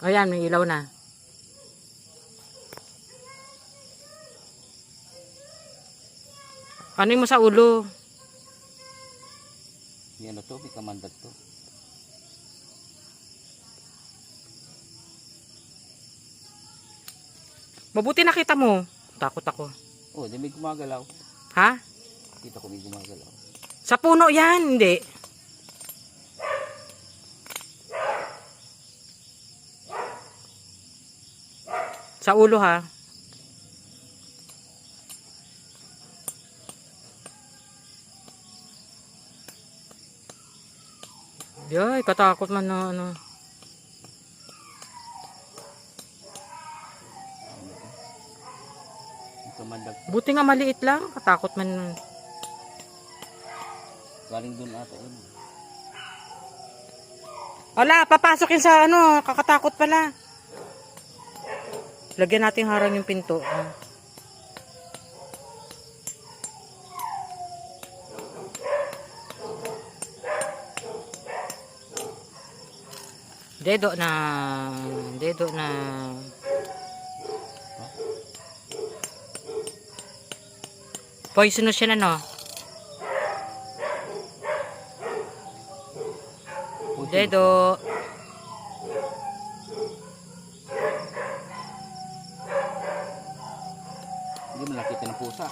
Ayan, may ilaw na. Ano mo sa ulo? Yan na to, may kamandag to. Mabuti nakita mo. Takot ako. Oh, di may gumagalaw. Ha? Kita ko may gumagalaw. Sa puno yan, hindi. Sa ulo ha. Yay, katakot man na ano. Buti nga maliit lang, katakot man. Galing dun ata yun. Wala, papasok yun sa ano, kakatakot pala. Lagyan natin harang yung pinto. Dedo na, dedo na. Poisonous yan ano? Oh, Dedo. Hindi mo nakita ng pusa.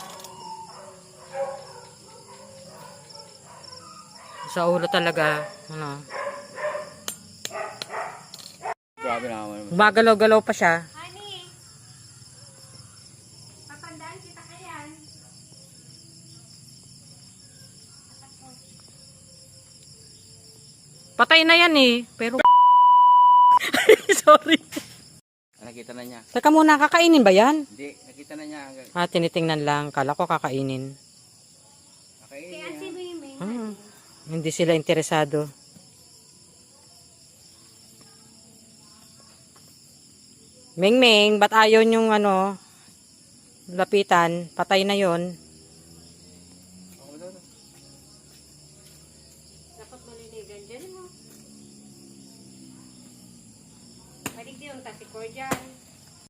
Sa ulo talaga. Ano? Grabe naman. Gumagalaw-galaw pa siya. Honey, papandaan kita kayan. Patay na yan eh. Pero Sorry. Nakita na niya. Teka muna, kakainin ba yan? Hindi, nakita na niya. Hanggang- Ah, tinitingnan lang. Kala ko kakainin. Nakainin Kaya niya. si Mimi. Hmm. Hindi sila interesado. Ming Ming, ba't ayaw yung ano, lapitan? Patay na yon. Dapat maliligan dyan mo. Balik din yung tasikor dyan.